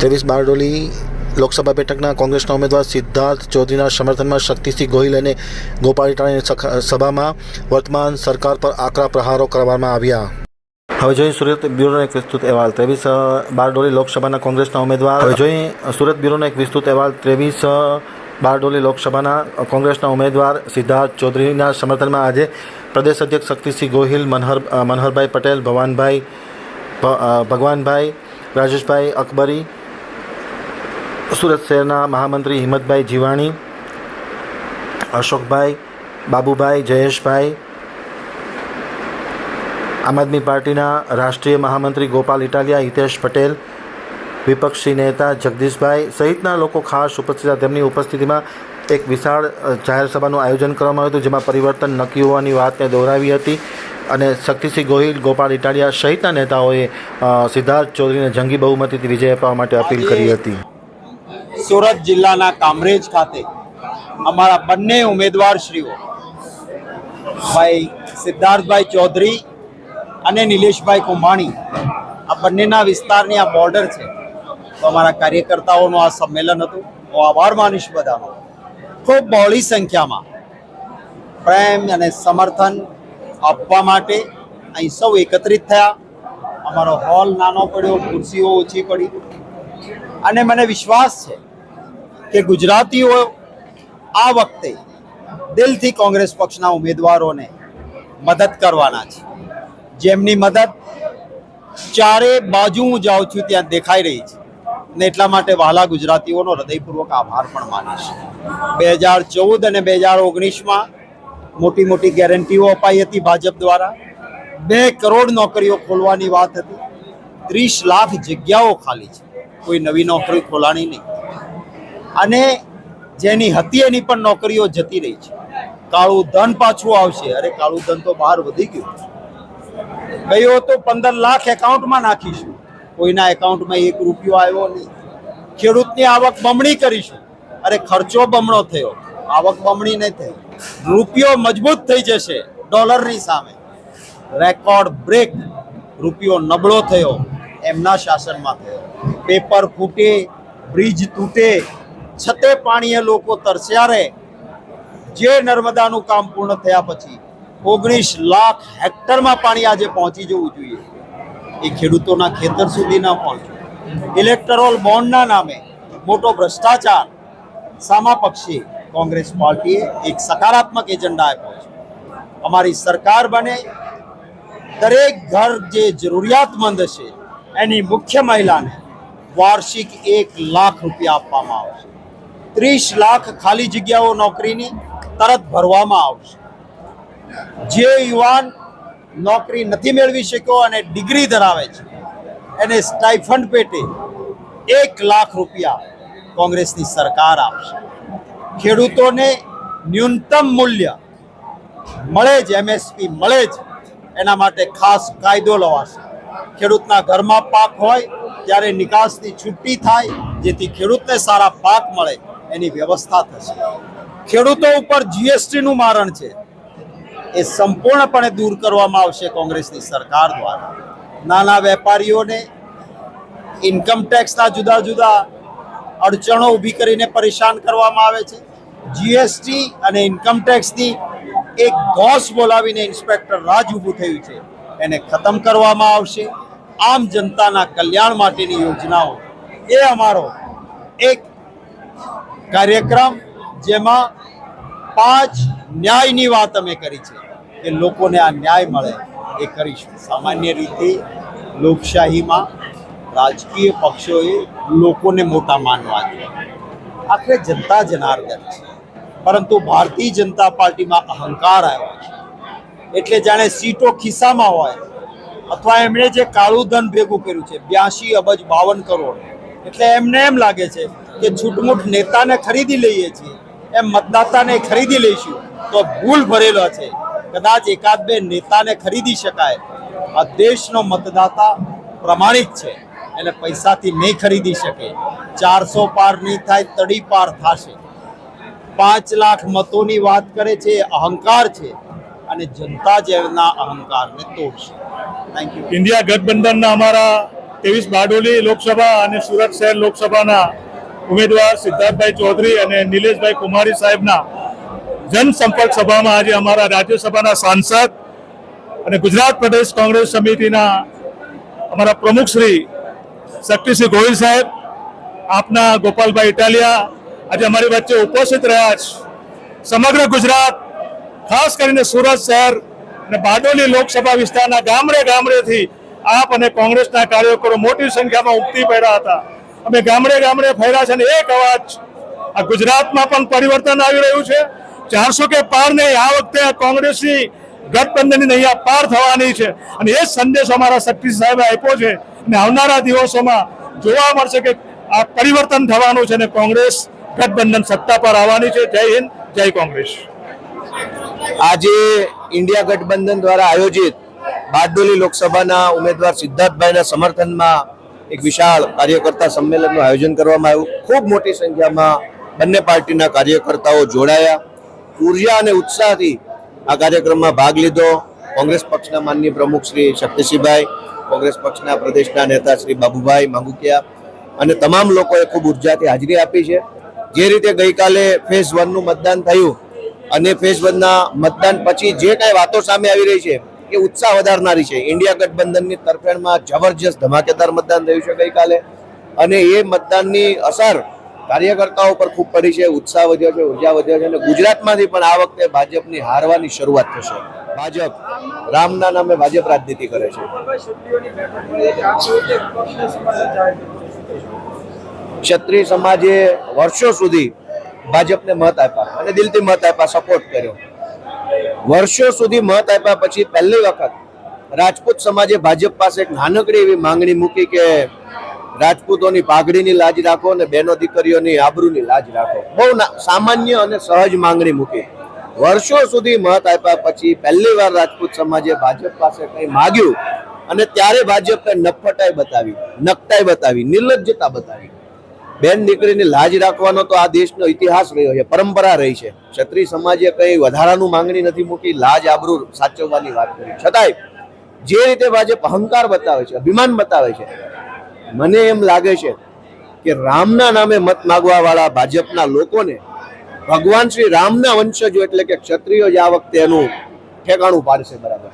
ત્રેવીસ બારડોલી લોકસભા બેઠકના કોંગ્રેસના ઉમેદવાર સિદ્ધાર્થ ચૌધરીના સમર્થનમાં શક્તિસિંહ ગોહિલ અને ગોપાલ ઇટાણીની સભામાં વર્તમાન સરકાર પર આકરા પ્રહારો કરવામાં આવ્યા. હવે જોઈએ સુરત બ્યુરોનો એક વિસ્તૃત અહેવાલ. ત્રેવીસ બારડોલી લોકસભાના કોંગ્રેસના ઉમેદવાર હવે જોઈએ સુરત બ્યુરોનો એક વિસ્તૃત અહેવાલ. ત્રેવીસ બારડોલી લોકસભાના કોંગ્રેસના ઉમેદવાર સિદ્ધાર્થ ચૌધરીના સમર્થનમાં આજે પ્રદેશ અધ્યક્ષ શક્તિસિંહ ગોહિલ મનહર મનહરભાઈ પટેલ ભવાનભાઈ ભગવાનભાઈ રાજેશભાઈ અકબરી સુરત શહેરના મહામંત્રી હિંમતભાઈ જીવાણી, અશોકભાઈ, બાબુભાઈ, જયેશભાઈ, આમ આદમી પાર્ટીના રાષ્ટ્રીય મહામંત્રી ગોપાલ ઇટાલિયા, હિતેશ પટેલ, વિપક્ષી નેતા જગદીશભાઈ સહિતના લોકો ખાસ ઉપસ્થિત તેમની ઉપસ્થિતિમાં એક વિશાળ જાહેર સભાનું આયોજન કરવામાં આવ્યું હતું, જેમાં પરિવર્તન નક્કી હોવાની વાતને દોહરાવી હતી અને શક્તિસિંહ ગોહિલ, ગોપાલ ઇટાલિયા સહિતના નેતાઓએ સિદ્ધાર્થ ચૌધરીને જંગી બહુમતીથી વિજય અપાવવા માટે અપીલ કરી હતી. સુરત જિલ્લાના કામરેજ ખાતે અમારા બંને ઉમેદવારશ્રીઓ, ભાઈ સિદ્ધાર્થભાઈ ચૌધરી અને નિલેશભાઈ કુંભાણી, આ બંનેના વિસ્તારની આ બોર્ડર છે. તો અમારા કાર્યકર્તાઓનું આ સંમેલન હતું. હું આભાર માનીશ બધાનો. ખૂબ બહોળી સંખ્યામાં પ્રેમ અને સમર્થન આપવા માટે અહીં સૌ એકત્રિત થયા. અમારો હોલ નાનો પડ્યો, ખુરશીઓ ઓછી પડી. અને મને વિશ્વાસ છે કે ગુજરાતીઓ આ વખતે દિલથી કોંગ્રેસ પક્ષના ઉમેદવારોને મદદ કરવાના છે. જેમની મદદ ચારે બાજુ હું જાઉં છું, ત્યાં દેખાઈ રહી છે. ને એટલા માટે વહાલા ગુજરાતીઓનો હૃદયપૂર્વક આભાર પણ માનીશ બે હજાર ચૌદ અને બે હજાર ઓગણીસમાં મોટી મોટી ગેરંટીઓ અપાઈ હતી ભાજપ દ્વારા. બે કરોડ નોકરીઓ ખોલવાની વાત હતી. ત્રીસ લાખ જગ્યાઓ ખાલી છે. કોઈ નવી નોકરી ખોલાણી નહીં. અને જેની હતી એની પણ નોકરીઓ જતી રહી છે. કાળું ધન પાછું આવશે. અરે, કાળું ધન તો બહાર વધી ગયું. ગયો તો પંદર લાખ એકાઉન્ટમાં નાખીશું. કોઈના એકાઉન્ટમાં એક રૂપિયો આવ્યો નહીં. ખેડૂતની આવક બમણી કરીશું. અરે, ખર્ચો બમણો થયો. આવક બમણી નહીં થઈ. રૂપિયો મજબૂત થઈ જશે ડોલરની સામે. Record break. રૂપિયો નબળો થયો. એમના શાસનમાં થયો. પેપર ફૂટે, બ્રિજ તૂટે. છતે પાણીએ લોકો તરસ્યા રહે. જે નર્મદાનું કામ પૂર્ણ થયા પછી ઓગણીસ લાખ હેક્ટરમાં પાણી આજે પહોંચી જવું જોઈએ. એ ખેડૂતોના ખેતર સુધી ન પહોંચ્યું ઇલેક્ટરોલ બોન્ડના નામે મોટો ભ્રષ્ટાચાર સામા પક્ષે કોંગ્રેસ પાર્ટીએ એક સકારાત્મક એજન્ડા આપ્યો છે. અમારી સરકાર બને, દરેક ઘર જે જરૂરિયાતમંદ છે, એની મુખ્ય મહિલાને વાર્ષિક એક લાખ રૂપિયા આપવામાં આવશે. ત્રીસ લાખ ખાલી જગ્યાઓ નોકરીની તરત ભરવામાં આવશે. જે યુવાન નોકરી નથી મેળવી શક્યો અને ડિગ્રી ધરાવે છે, એને સ્ટાઇફંડ પેટે એક લાખ રૂપિયા કોંગ્રેસની સરકાર આપશે. ખેડૂતોને ન્યૂનતમ મૂલ્ય મળે જ, એમએસપી મળે જ, એના માટે ખાસ કાયદો લવાશે. ખેડૂતના ઘરમાં પાક હોય, ત્યારે નિકાસની છુટ્ટી થાય, જેથી ખેડૂતને સારા પાક મળે. એની વ્યવસ્થા થશે. ખેડૂતો ઉપર જીએસટીનું મારણ છે. એ સંપૂર્ણપણે દૂર કરવામાં આવશે કોંગ્રેસની સરકાર દ્વારા. નાના વેપારીઓને ઇન્કમ ટેક્સના જુદા જુદા અડચણો ઊભી કરીને પરેશાન કરવામાં આવે છે. જીએસટી અને ઇન્કમ ટેક્સની એક ઘોષ બોલાવીને ઇન્સ્પેક્ટર રાજ ઊભું થયું છે. એને ખતમ કરવામાં આવશે. આમ જનતાના કલ્યાણ માટેની યોજનાઓ. એ અમારો એક કાર્યક્રમ જેમાં પાંચ ન્યાયની વાત અમે કરી છે કે લોકોને આ ન્યાય મળે એ કરીશું. સામાન્ય રીતે લોકશાહીમાં રાજકીય પક્ષોએ લોકોને મોટા માનવા જોઈએ. આખરે જનતા જનાર્દન છે. પરંતુ ભારતીય જનતા પાર્ટીમાં અહંકાર આવ્યો છે. એટલે જાણે સીટો ખિસ્સામાં હોય અથવા એમણે જે કાળું ધન ભેગું કર્યું છે બ્યાસી અબજ બાવન કરોડ, એટલે એમને એમ લાગે છે કે છૂટમૂટ નેતાને ખરીદી લઈએ છીએ, એમ મતદાતાને ખરીદી લઈશું, તો ભૂલ ભરેલો છે. કદાચ એકાદ બે નેતાને ખરીદી શકાય. આ દેશનો મતદાતા પ્રમાણિક છે એને પૈસાથી નહીં ખરીદી શકે. ચારસો પાર નહીં થાય, તડી પાર થશે. પાંચ લાખ મતોની વાત કરે છે અહંકાર છે, અને જનતા જેના અહંકારને તોડશે. થેન્ક યુ ઇન્ડિયા ગઠબંધનના અમારા ત્રેવીસ બારડોલી લોકસભા અને સુરત શહેર લોકસભાના ઉમેદવાર સિદ્ધાર્થભાઈ ચૌધરી અને નિલેશભાઈ કુમારી સાહેબના જનસંપર્ક સભામાં આજે અમારા રાજ્યસભાના સાંસદ અને ગુજરાત પ્રદેશ કોંગ્રેસ સમિતિના અમારા પ્રમુખ શ્રી શક્તિસિંહ ગોહિલ સાહેબ, આપના ગોપાલભાઈ ઇટાલિયા આજે અમારી વચ્ચે ઉપસ્થિત રહ્યા છે. સમગ્ર ગુજરાત, ખાસ કરીને સુરત શહેર અને બારડોલી લોકસભા વિસ્તારના ગામડે ગામડેથી આપ અને કોંગ્રેસના કાર્યકરો મોટી સંખ્યામાં ઉમટી પડ્યા હતા. અમે ગામડે ગામડે ફેર્યા છે અને એક અવાજ આ ગુજરાતમાં પણ પરિવર્તન આવી રહ્યું છે. ચારસો કે પાર નહીં આ વખતે કોંગ્રેસની ગઠબંધનની નૈયા પાર થવાની છે. અને એ જ સંદેશ અમારા શક્તિ સાહેબે આપ્યો છે. અને આવનારા દિવસોમાં જોવા મળશે કે આ પરિવર્તન થવાનું છે અને કોંગ્રેસ ગઠબંધન સત્તા પર આવવાની છે. જય હિન્દ, જય કોંગ્રેસ. આજે ઇન્ડિયા ગઠબંધન દ્વારા આયોજિત બારડોલી લોકસભાના ઉમેદવાર સિદ્ધાર્થભાઈના સમર્થનમાં એક વિશાળ કાર્યકર્તા સંમેલનનું આયોજન કરવામાં આવ્યું. ખૂબ મોટી સંખ્યામાં બંને પાર્ટીના કાર્યકર્તાઓ જોડાયા. ઊર્જા અને ઉત્સાહથી આ કાર્યક્રમમાં ભાગ લીધો. કોંગ્રેસ પક્ષના માનનીય પ્રમુખ શ્રી શક્તિસિંહભાઈ, કોંગ્રેસ પક્ષના પ્રદેશના નેતા શ્રી બાબુભાઈ માંગુકિયા અને તમામ લોકોએ ખૂબ ઉર્જાથી હાજરી આપી છે. જે રીતે ગઈકાલે ફેઝ વનનું મતદાન થયું અને ફેઝ વનના મતદાન પછી જે કાંઈ વાતો સામે આવી રહી છે એ ઉત્સાહ વધારનારી છે. ઇન્ડિયા ગઠબંધનની તરફેણમાં જબરજસ્ત ધમાકેદાર મતદાન થયું છે ગઈકાલે. અને એ મતદાનની અસર કાર્યકર્તાઓ પર ખૂબ પડી છે, ઉત્સાહ વધ્યો છે, ઊર્જા વધ્યો છે અને ગુજરાતમાંથી પણ આ વખતે ભાજપની હારવાની શરૂઆત થશે. ભાજપ રામના નામે ભાજપ રાજનીતિ કરે છે. ક્ષત્રિય સમાજે વર્ષો સુધી ભાજપને મત આપ્યા અને દિલથી મત આપ્યા સપોર્ટ કર્યો. વર્ષો સુધી મત આપ્યા પછી પહેલી વખત રાજપૂત સમાજે ભાજપ પાસે એક નાનકડી એવી માંગણી મૂકી કે રાજપૂતોની પાઘડીની લાજ રાખો અને બહેનો દીકરીઓની આબરૂની લાજ રાખો. બહુ સામાન્ય અને સહજ માંગણી મૂકી. વર્ષો સુધી મત આપ્યા પછી પહેલી વાર રાજપૂત સમાજે ભાજપ પાસે કંઈ માગ્યું અને ત્યારે ભાજપે નફટાઈ બતાવી, નકટાઈ બતાવી, નિર્લજ્જતા બતાવી. બેન દીકરીની લાજ રાખવાનો તો આ દેશનો ઇતિહાસ રહ્યો છે, પરંપરા રહી છે. ક્ષત્રિય સમાજે કઈ વધારાનું માંગણી નથી મૂકી, લાજ આબરૂ સાચવવાની વાત કરી. છતાંય જે રીતે ભાજપ અહંકાર બતાવે છે, અભિમાન બતાવે છે, મને એમ લાગે છે કે રામના નામે મત માગવા વાળા ભાજપના લોકોને ભગવાન શ્રી રામના વંશજો એટલે કે ક્ષત્રિયો જ આ વખતે એનું ઠેકાણું પાડશે બરાબર.